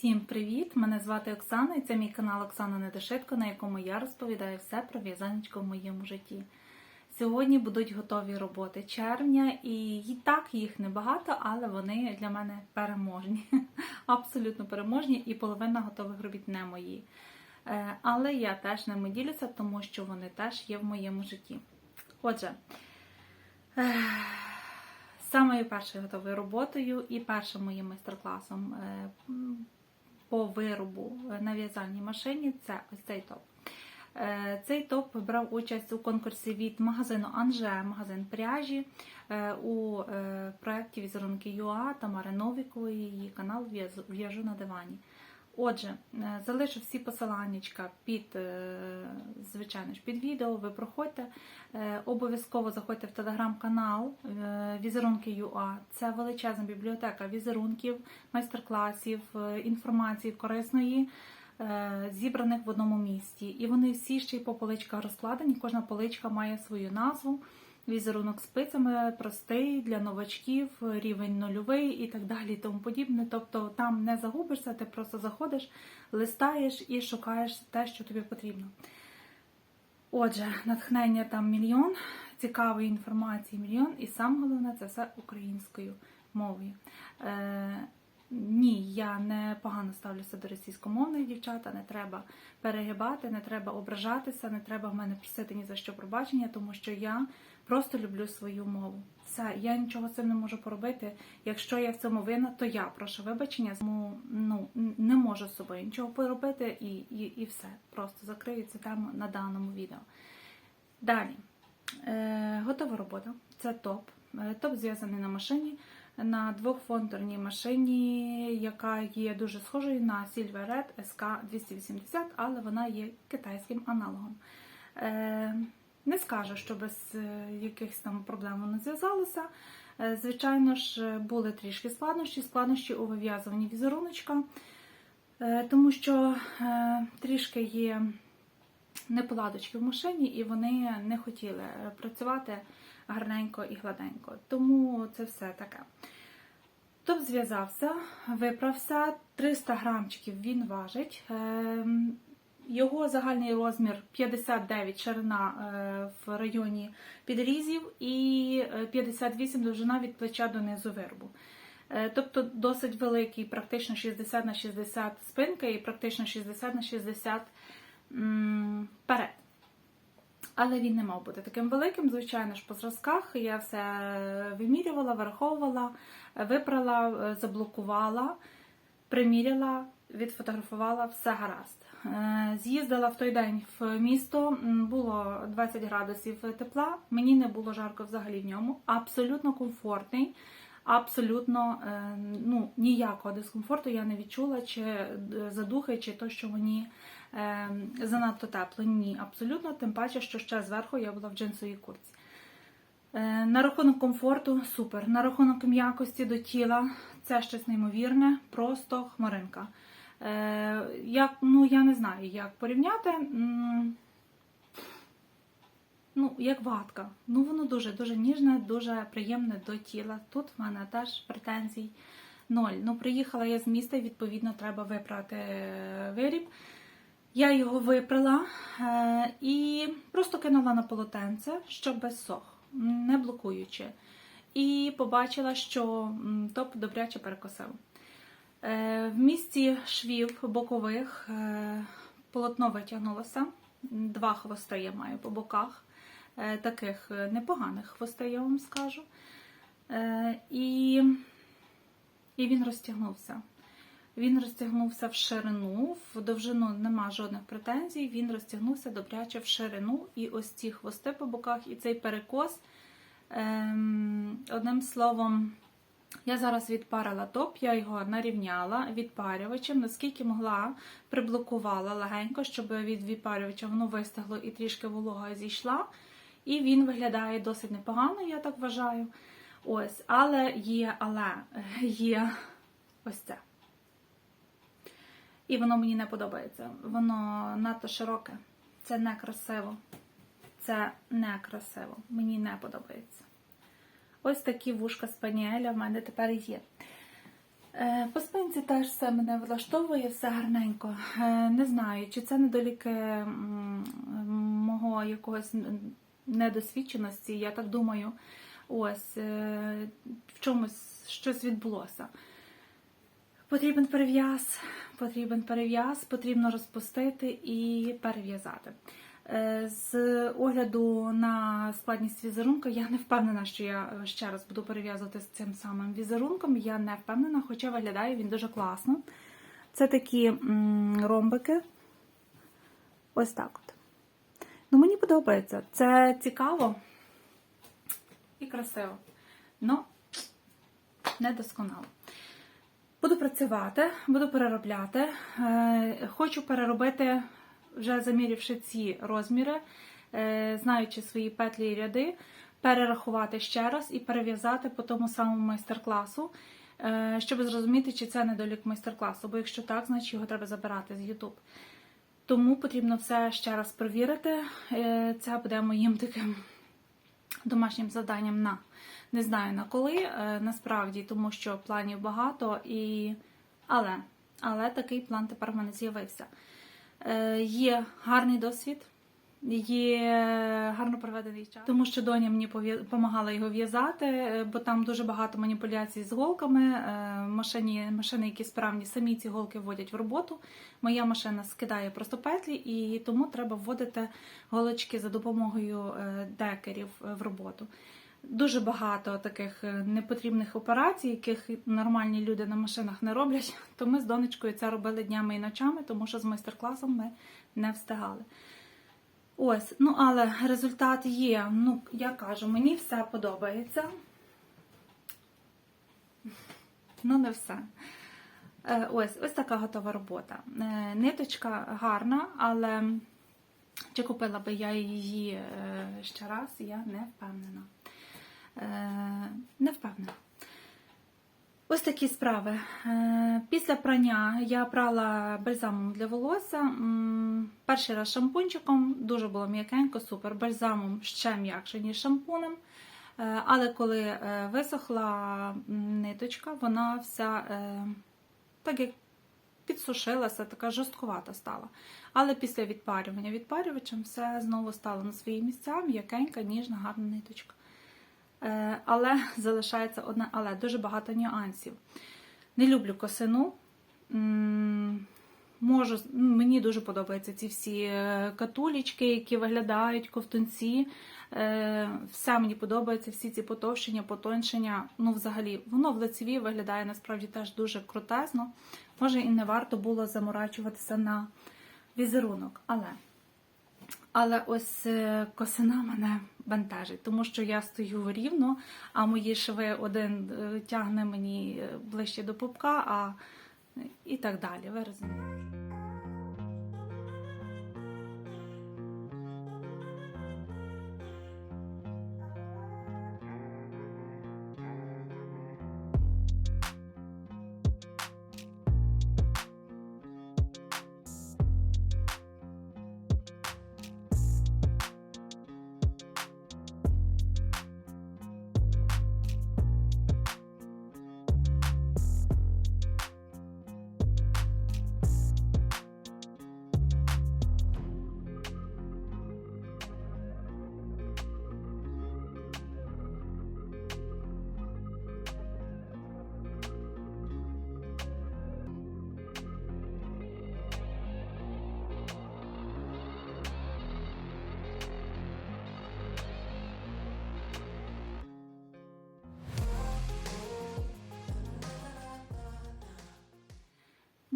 Всім привіт! Мене звати Оксана і це мій канал Оксана Недошитко, на якому я розповідаю все про в'язанечко в моєму житті. Сьогодні будуть готові роботи червня, і так їх небагато, але вони для мене переможні. Абсолютно переможні, і половина готових робіт не мої. Е, Але я теж ними ділюся, тому що вони теж є в моєму житті. Отже, е, самою першою готовою роботою і першим моїм майстер-класом е, по виробу на в'язальній машині це ось цей топ. Е, Цей топ брав участь у конкурсі від магазину Анже, магазин пряжі е, у е, проєкті Візерунки ЮА Тамари Новікової, її канал В'яжу на дивані. Отже, е, залишу всі посиланнячка під, е, звичайно ж, під відео. Ви проходьте. Е, Обов'язково заходьте в телеграм-канал Візерунки ЮА. Це величезна бібліотека візерунків, майстер-класів, інформації корисної, зібраних в одному місці. І вони всі ще й по поличках розкладені. Кожна поличка має свою назву. Візерунок спицями простий для новачків, рівень нульовий і так далі, і тому подібне. Тобто там не загубишся, ти просто заходиш, листаєш і шукаєш те, що тобі потрібно. Отже, натхнення там мільйон, цікавої інформації мільйон, і саме головне це все українською мовою. Ні, я не погано ставлюся до російськомовних дівчата, не треба перегибати, не треба ображатися, не треба в мене просити ні за що пробачення, тому що я просто люблю свою мову. Все, я нічого з цим не можу поробити. Якщо я в цьому винна, то я прошу вибачення, тому ну не можу з собою нічого поробити і, і, і все. Просто закрию цю тему на даному відео. Далі. Е, готова робота. Це топ. Е, Топ зв'язаний на машині, на двохфонторній машині, яка є дуже схожою на Silver Red SK280, але вона є китайським аналогом. Е, не скажу, що без е, якихось там проблем воно зв'язалося. Е, Звичайно ж, були трішки складнощі, складнощі у вив'язуванні візеруночка, тому що трішки є неполадочки в машині, і вони не хотіли працювати гарненько і гладенько. Тому це все таке. Топ зв'язався, виправся, 300 грамчиків він важить. Ем, Його загальний розмір 59 ширина е, в районі підрізів і е, 58 довжина від плеча до низу виробу. Е, Тобто досить великий, практично 60 на 60 спинка і практично 60 на 60 перед. Але він не мав бути таким великим, звичайно ж, по зразках. Я все вимірювала, враховувала, випрала, е, заблокувала, приміряла, відфотографувала, все гаразд. Е, З'їздила в той день в місто, було 20 градусів тепла, мені не було жарко взагалі в ньому. Абсолютно комфортний, абсолютно е, ну, ніякого дискомфорту я не відчула, чи е, задухи, чи то, що мені е, занадто тепло. Ні, абсолютно, тим паче, що ще зверху я була в джинсовій куртці. Е, На рахунок комфорту супер. На рахунок м'якості до тіла це щось неймовірне, просто хмаринка. Е, як, ну, я не знаю, як порівняти. Ну, як ватка. Ну, воно дуже дуже ніжне, дуже приємне до тіла. Тут в мене теж претензій ноль. Ну, приїхала я з міста, і, відповідно, треба випрати е, виріб. Я його випрала е, і просто кинула на полотенце, щоб сох, не блокуючи. І побачила, що топ добряче перекосив. Е, В місці швів бокових е, полотно витягнулося. Два хвоста я маю по боках, таких непоганих хвостей, я вам скажу. І, і він розтягнувся. Він розтягнувся в ширину, в довжину нема жодних претензій. Він розтягнувся добряче в ширину. І ось ці хвости по боках, і цей перекос. Ем, одним словом, я зараз відпарила топ, я його нарівняла відпарювачем, наскільки могла, приблокувала легенько, щоб від відпарювача воно вистигло і трішки волога зійшла. І він виглядає досить непогано, я так вважаю. Ось, але є, але є ось це. І воно мені не подобається. Воно надто широке. Це не красиво. Це не красиво. Мені не подобається. Ось такі вушка спаніеля в мене тепер є. Е, По спинці теж все мене влаштовує, все гарненько. Е, Не знаю, чи це недоліки мого якогось недосвідченості, я так думаю. Ось е, в чомусь щось відбулося. Потрібен перев'яз, потрібен перев'яз, потрібно розпустити і перев'язати. Е, З огляду на складність візерунка, я не впевнена, що я е, ще раз буду перев'язувати з цим самим візерунком. Я не впевнена, хоча виглядає він дуже класно. Це такі ромбики. Ось так от. Ну, мені подобається. Це цікаво і красиво. Ну, недосконало. Буду працювати, буду переробляти. Е, Хочу переробити, вже замірявши ці розміри, е, знаючи свої петлі і ряди, перерахувати ще раз і перев'язати по тому самому майстер-класу, е, щоб зрозуміти, чи це недолік майстер-класу. Бо якщо так, значить його треба забирати з YouTube. Тому потрібно все ще раз перевірити. Це буде моїм таким домашнім завданням на не знаю на коли, е, насправді, тому що планів багато, і... але, але такий план тепер в мене з'явився. Е, Є гарний досвід, є гарно проведений час, тому що доня мені допомагала його в'язати, е, бо там дуже багато маніпуляцій з голками. Машині, машини, які справні, самі ці голки вводять в роботу. Моя машина скидає просто петлі, і тому треба вводити голочки за допомогою декерів в роботу. Дуже багато таких е, непотрібних операцій, яких нормальні люди на машинах не роблять. То ми з донечкою це робили днями і ночами, тому що з майстер-класом ми не встигали. Ось, ну але результат є. Ну, я кажу, мені все подобається. Ну, не все. Е, Ось, ось така готова робота. Е, Ниточка гарна, але чи купила би я її ще раз, я не впевнена. Е, Не впевнена. Ось такі справи. Е, Після прання я прала бальзамом для волосся. Перший раз шампунчиком, дуже було м'якенько, супер. Бальзамом ще м'якше, ніж шампунем. Е, Але коли висохла ниточка, вона вся так як підсушилася, така жорсткувата стала. Але після відпарювання відпарювачем все знову стало на свої місця, м'якенька, ніжна, гарна ниточка. Е, Але залишається одне, але дуже багато нюансів. Не люблю косину. Можу, ну, мені дуже подобаються ці всі е, катулічки, які виглядають, ковтунці. Е, Все мені подобається, всі ці потовщення, потоншення. Ну, взагалі, воно в лицеві виглядає насправді теж дуже крутезно. Може, і не варто було заморачуватися на візерунок. Але але ось е, косина мене бентежить, тому що я стою рівно, а мої шви один е, тягне мені е, ближче до пупка, а і так далі. Ви розумієте.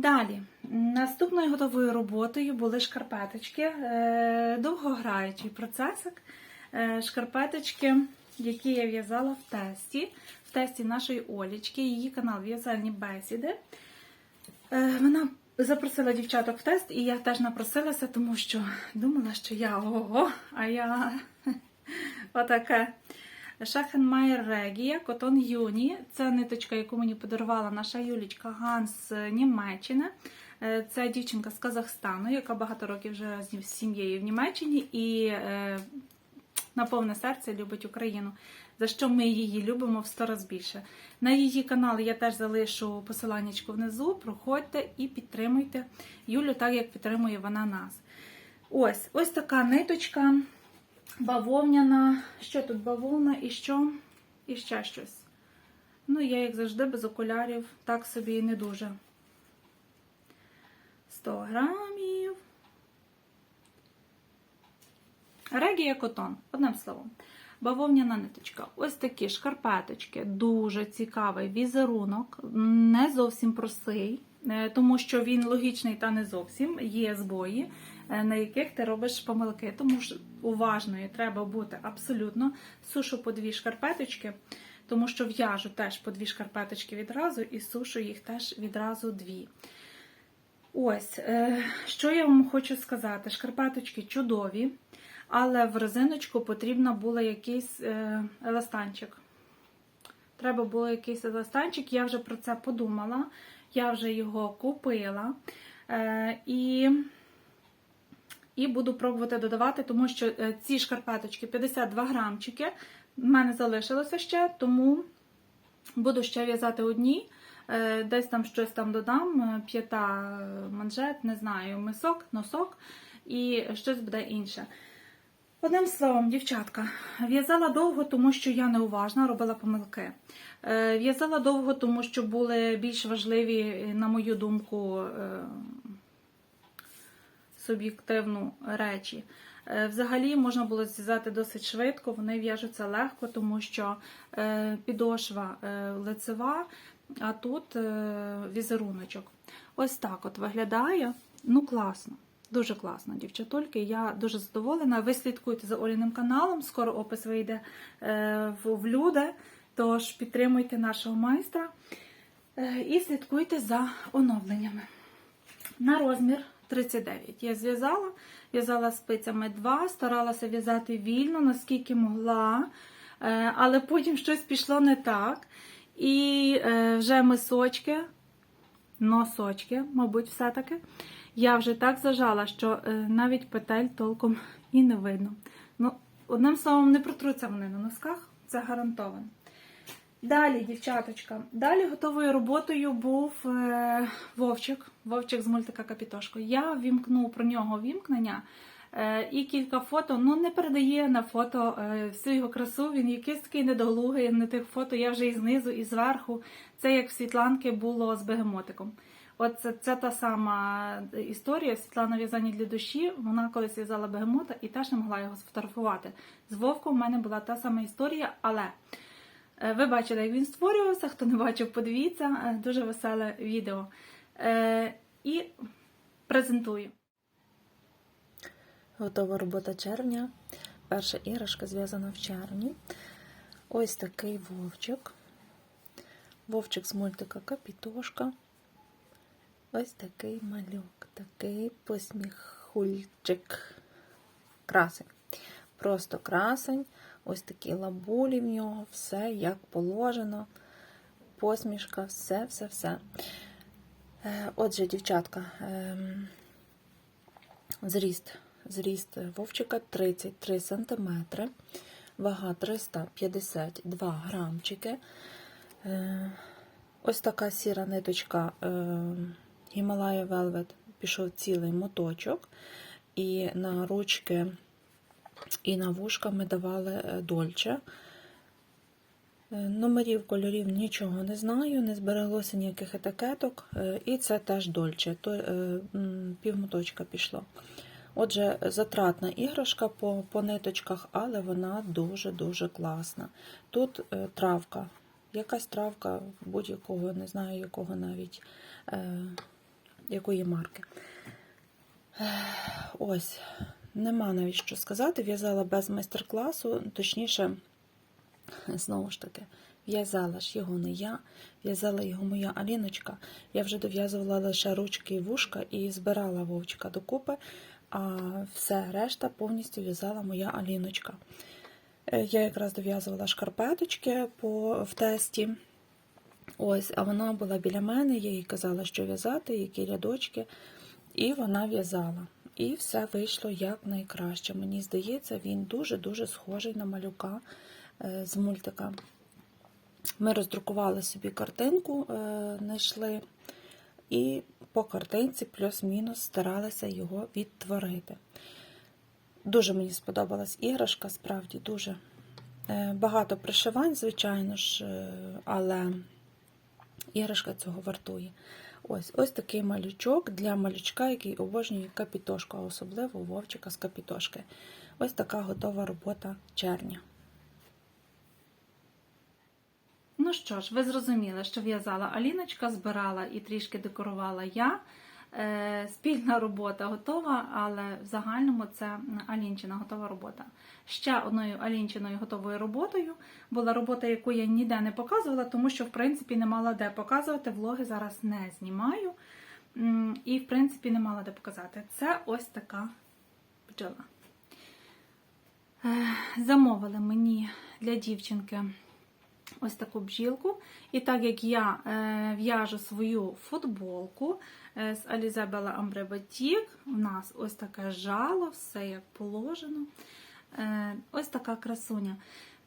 Далі, наступною готовою роботою були шкарпеточки. Е, Довгограючий процесик. Е, Шкарпеточки, які я в'язала в тесті, в тесті нашої Олічки, її канал В'язальні бесіди. Е, Вона запросила дівчаток в тест, і я теж напросилася, тому що думала, що я ого, а я отаке. Шахенмайер Регія, Котон Юні. Це ниточка, яку мені подарувала наша Юлічка Ган з Німеччини. Е, Це дівчинка з Казахстану, яка багато років вже з сім'єю в Німеччині. І е, на повне серце любить Україну, за що ми її любимо в сто раз більше. На її канал я теж залишу посиланнячко внизу. Проходьте і підтримуйте Юлю, так як підтримує вона нас. Ось, ось така ниточка бавовняна. Що тут бавовна і що? І ще щось. Ну, я, як завжди, без окулярів, так собі і не дуже. 100 грамів. Регія котон, одним словом. Бавовняна ниточка. Ось такі шкарпеточки, дуже цікавий візерунок, не зовсім простий, тому що він логічний та не зовсім. Є збої, е, на яких ти робиш помилки. Тому що уважною треба бути абсолютно. Сушу по дві шкарпеточки, тому що в'яжу теж по дві шкарпеточки відразу і сушу їх теж відразу дві. Ось, е, що я вам хочу сказати: шкарпеточки чудові, але в резиночку потрібно було якийсь е, еластанчик. Треба було якийсь еластанчик, я вже про це подумала, я вже його купила. Е, і, і буду пробувати додавати, тому що е, ці шкарпеточки 52 грамчики в мене залишилося ще, тому буду ще в'язати одні. Е, Десь там щось там додам, п'ята манжет, не знаю, мисок, носок і щось буде інше. Одним словом, дівчатка, в'язала довго, тому що я неуважна, робила помилки. Е, В'язала довго, тому що були більш важливі, на мою думку, е, суб'єктивну речі. Е, Взагалі можна було зв'язати досить швидко, вони в'яжуться легко, тому що підошва лицева, а тут візеруночок. Ось так от виглядає. Ну, класно. Дуже класно, дівчатульки. Я дуже задоволена. Ви слідкуйте за Оліним каналом. Скоро опис вийде е, в, люди. Тож підтримуйте нашого майстра е, і слідкуйте за оновленнями. На розмір 39 я зв'язала, в'язала спицями 2, старалася в'язати вільно, наскільки могла, е, але потім щось пішло не так. І вже мисочки, носочки, мабуть, все-таки. Я вже так зажала, що е, навіть петель толком і не видно. Ну, одним словом, не протруться вони на носках, це гарантовано. Далі, дівчаточка, далі готовою роботою був е, Вовчик, Вовчик з мультика Капітошко. Я вімкну про нього вімкнення е, і кілька фото. Ну, не передає на фото е, всю його красу. Він якийсь такий недоглугий на тих фото. Я вже і знизу, і зверху. Це як в Світланки було з бегемотиком. От це, це та сама історія Світлана в'язання для душі. Вона колись в'язала бегемота і теж не могла його сфотографувати. З Вовком в мене була та сама історія, але. Е, Ви бачили, як він створювався. Хто не бачив, подивіться. Е, Дуже веселе відео. Е, І презентую. Готова робота червня. Перша іграшка зв'язана в червні. Ось такий вовчик. Вовчик з мультика Капітошка. Ось такий малюк, такий посміхульчик. Красень. Просто красень. Ось такі лабулі в нього, все як положено. Посмішка, все-все-все. Е, Отже, дівчатка, ем, зріст. Зріст вовчика 33 см, вага 352 грамчики. Е, Ось така сіра ниточка Himalaya Velvet пішов цілий моточок, і на ручки і на вушка ми давали е, дольче. Е, Номерів кольорів нічого не знаю, не збереглося ніяких етикеток, е, і це теж дольче, то півмоточка пішло. Отже, затратна іграшка по, по ниточках, але вона дуже-дуже класна. Тут травка, якась травка будь-якого, не знаю якого навіть, якої марки. Ось, нема навіть що сказати. В'язала без майстер-класу, точніше, знову ж таки, в'язала ж його не я, в'язала його моя Аліночка. Я вже дов'язувала лише ручки і вушка і збирала вовчика докупи, а все решта повністю в'язала моя Аліночка. Е, Я якраз дов'язувала шкарпеточки по, в тесті. Ось, а вона була біля мене, я їй казала, що в'язати, які рядочки, і вона в'язала. І все вийшло як найкраще. Мені здається, він дуже-дуже схожий на малюка е, з мультика. Ми роздрукували собі картинку, е, знайшли, і по картинці плюс-мінус старалися його відтворити. Дуже мені сподобалась іграшка, справді дуже. Е, Багато пришивань, звичайно ж, але іграшка цього вартує. Ось ось такий малючок для малючка, який обожнює капітошку, а особливо вовчика з капітошки. Ось така готова робота черня. Ну що ж, ви зрозуміли, що в'язала Аліночка, збирала і трішки декорувала я. Е, Спільна робота готова, але в загальному це Алінчина готова робота. Ще одною Алінчиною готовою роботою була робота, яку я ніде не показувала, тому що, в принципі, не мала де показувати. Влоги зараз не знімаю. І, в принципі, не мала де показати. Це ось така бджола. Е, Замовили мені для дівчинки ось таку бджілку. І так як я е, в'яжу свою футболку з Алізабела Амбре Батік, у нас ось таке жало, все як положено. Е, ось така красуня.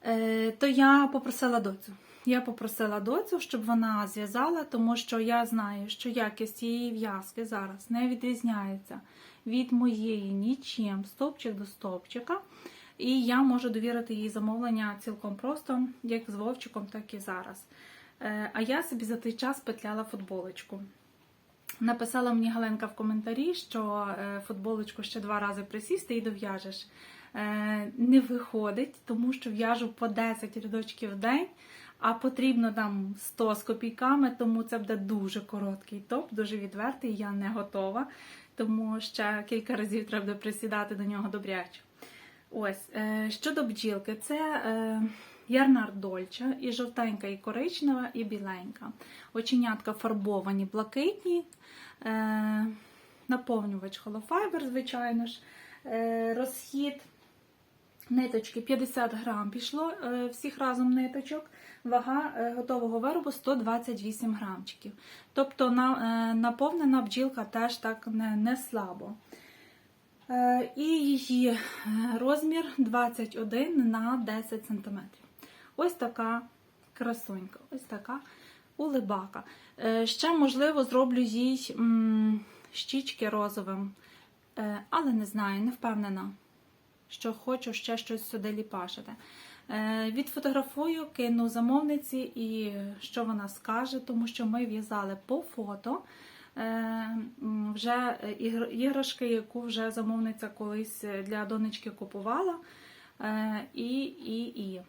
Е, то я попросила доцю. Я попросила доцю, щоб вона зв'язала, тому що я знаю, що якість її в'язки зараз не відрізняється від моєї нічим, стовпчик до стовпчика. І я можу довірити їй замовлення цілком просто, як з Вовчиком, так і зараз. Е, А я собі за той час петляла футболочку. Написала мені Галенка в коментарі, що е, футболочку ще два рази присісти і дов'яжеш. Е, Не виходить, тому що в'яжу по 10 рядочків в день, а потрібно там 100 з копійками, тому це буде дуже короткий топ, дуже відвертий. Я не готова, тому ще кілька разів треба буде присідати до нього добряче. Ось, е, щодо бджілки, це ярнар дольча, і жовтенька, і коричнева, і біленька. Оченятка фарбовані, блакитні, е, наповнювач холофайбер, звичайно ж, е, розхід ниточки 50 грам пішло е, всіх разом ниточок. Вага готового виробу 128 грамчиків. Тобто на, наповнена бджілка теж так не, не слабо. І її розмір 21 на 10 см. Ось така красунька, ось така улибака. Е, Ще, можливо, зроблю їй щічки розовим, Е, але не знаю, не впевнена, що хочу ще щось сюди ліпашити. Е, Відфотографую, кину замовниці і що вона скаже, тому що ми в'язали по фото вже іграшки, яку вже замовниця колись для донечки купувала. І, і, і.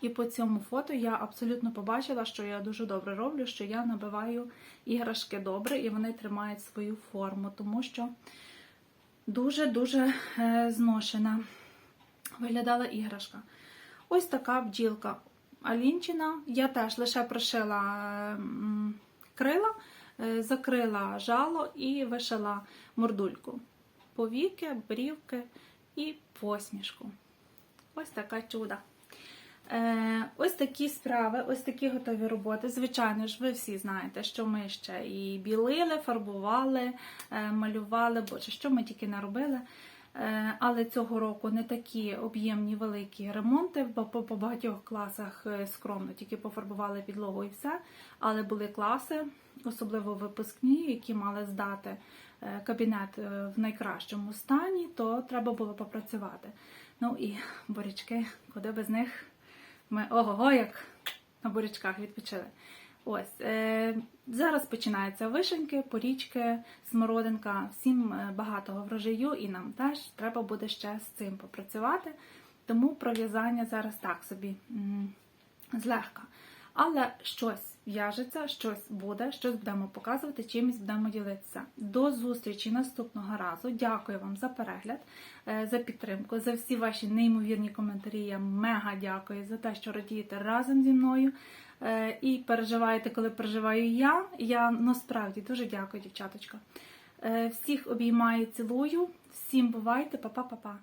І по цьому фото я абсолютно побачила, що я дуже добре роблю, що я набиваю іграшки добре і вони тримають свою форму, тому що дуже-дуже е, зношена виглядала іграшка. Ось така бджілка Алінчина. Я теж лише пришила крила, е, закрила жало і вишила мордульку. Повіки, брівки і посмішку. Ось така чуда. Е, ось такі справи, ось такі готові роботи. Звичайно ж, ви всі знаєте, що ми ще і білили, фарбували, е, малювали, боже, що ми тільки не робили. Е, Але цього року не такі об'ємні великі ремонти, бо по, багатьох класах скромно тільки пофарбували підлогу і все. Але були класи, особливо випускні, які мали здати кабінет в найкращому стані, то треба було попрацювати. Ну і борячки, куди без них ми ого-го, як на бурячках відпочили. Ось е, зараз починаються вишеньки, порічки, смородинка. Всім е, багатого врожаю, і нам теж треба буде ще з цим попрацювати. Тому пров'язання зараз так собі злегка. Але щось в'яжеться, щось буде, щось будемо показувати, чимось будемо ділитися. До зустрічі наступного разу. Дякую вам за перегляд, е, за підтримку, за всі ваші неймовірні коментарі. Я мега дякую за те, що радієте разом зі мною е, і переживаєте, коли переживаю я. Я насправді дуже дякую, дівчаточка. Е, Всіх обіймаю, цілую, всім бувайте, па-па-па-па.